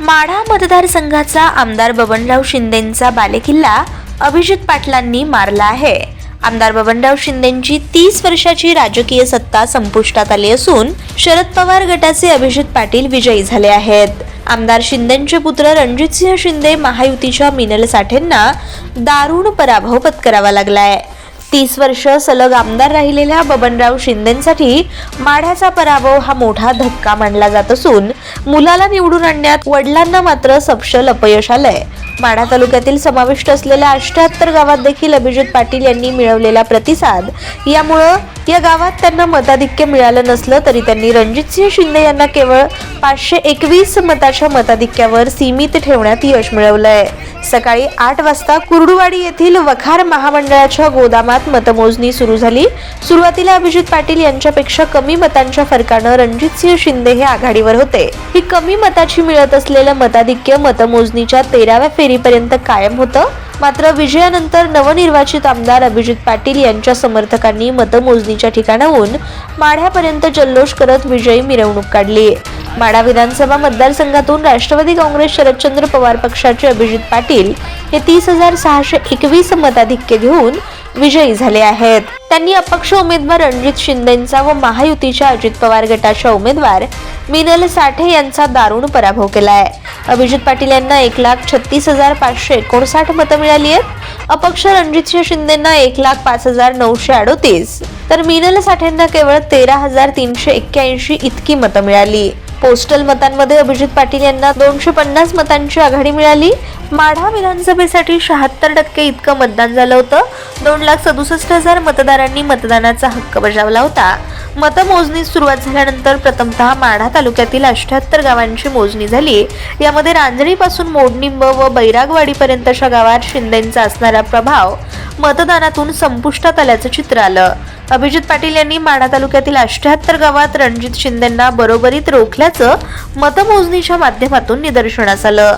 माढा मतदारसंघाचा आमदार बबनराव शिंदेंचा बालेकिल्ला अभिजित पाटलांनी मारला आहे. आमदार बबनराव शिंदेंची तीस वर्षाची राजकीय सत्ता संपुष्टात आली असून शरद पवार गटाचे अभिजित पाटील विजयी झाले आहेत. आमदार शिंदेंचे पुत्र रणजितसिंह शिंदे महायुतीच्या मिनल साठेंना दारुण पराभव पत्करावा लागलाय. तीस वर्ष सलग आमदार राहिलेल्या बबनराव शिंदेसाठी माढ्याचा पराभव हा मोठा धक्का मानला जात असून मुलाला निवडून आणण्यात वडिलांना मात्र सपशल अपयश आलंय. माढा तालुक्यातील समाविष्ट असलेल्या अष्ट्याहत्तर गावात देखील अभिजित पाटील यांनी मिळवलेला प्रतिसाद यामुळं या गावात त्यांना मताधिक्य मिळालं नसलं तरी त्यांनी रणजितसिंह शिंदे यांना केवळ पाचशे एकवीस मताच्या मताधिक्यावर सीमित ठेवण्यात यश मिळवलंय. सकाळी आठ वाजता कुर्डुवाडी येथील वखार महामंडळाच्या गोदामात मतमोजणी सुरू झाली. सुरुवातीला अभिजित पाटील यांच्यापेक्षा कमी मतांच्या फरकानं रणजितसिंह शिंदे हे आघाडीवर होते. ही कमी मताची मिळत असलेलं मताधिक्य मतमोजणीच्या तेराव्या फेरीपर्यंत कायम होतं. मात्र विजयानंतर नवनिर्वाचित आमदार अभिजित पाटील यांच्या समर्थकांनी मतमोजणीच्या ठिकाणाहून माढ्यापर्यंत जल्लोष करत विजयी मिरवणूक काढली. माडा विधानसभा मतदारसंघातून राष्ट्रवादी काँग्रेस शरदचंद्र पवार पक्षाचे अभिजित पाटील हे तीस हजार सहाशे एकवीस मताधिक्य घेऊन विजयी झाले आहेत. त्यांनी अपक्ष उमेदवार रणजित शिंदेचा व महायुतीच्या अजित पवार गटाच्या उमेदवार मिनल साठे यांचा दारुण पराभव केलाय. अभिजित पाटील यांना एक लाख छत्तीस हजार पाचशे एकोणसाठ मतं मिळाली आहेत. अपक्ष रणजित शिंदेना एक लाख पाच हजार नऊशे अडोतीस. तर मिनल साठेंना केवळ तेरा हजार तीनशे एक्क्याऐंशी इतकी मतं मिळाली. पोस्टल मतांमध्ये अभिजित पाटील यांना दोनशे पन्नास मतांची आघाडी मिळाली. माढा विधानसभेसाठी शहात्तर टक्के इतकं मतदान झालं होतं. दोन लाख सदुसष्ट हजार मतदारांनी मतदानाचा हक्क बजावला होता. मतमोजणी सुरुवात झाल्यानंतर प्रथमतः माढा तालुक्यातील अठ्याहत्तर गावांची मोजणी झाली. यामध्ये रांजणीपासून मोडनिंब व बैरागवाडीपर्यंतच्या गावात शिंदेंचा असणारा प्रभाव मतदानातून संपुष्टात आल्याचं चित्र आलं. अभिजित पाटील यांनी माढा तालुक्यातील अष्ट्याहत्तर गावात रणजित शिंदेंना बरोबरीत रोखल्याचं मतमोजणीच्या माध्यमातून निदर्शनास आलं.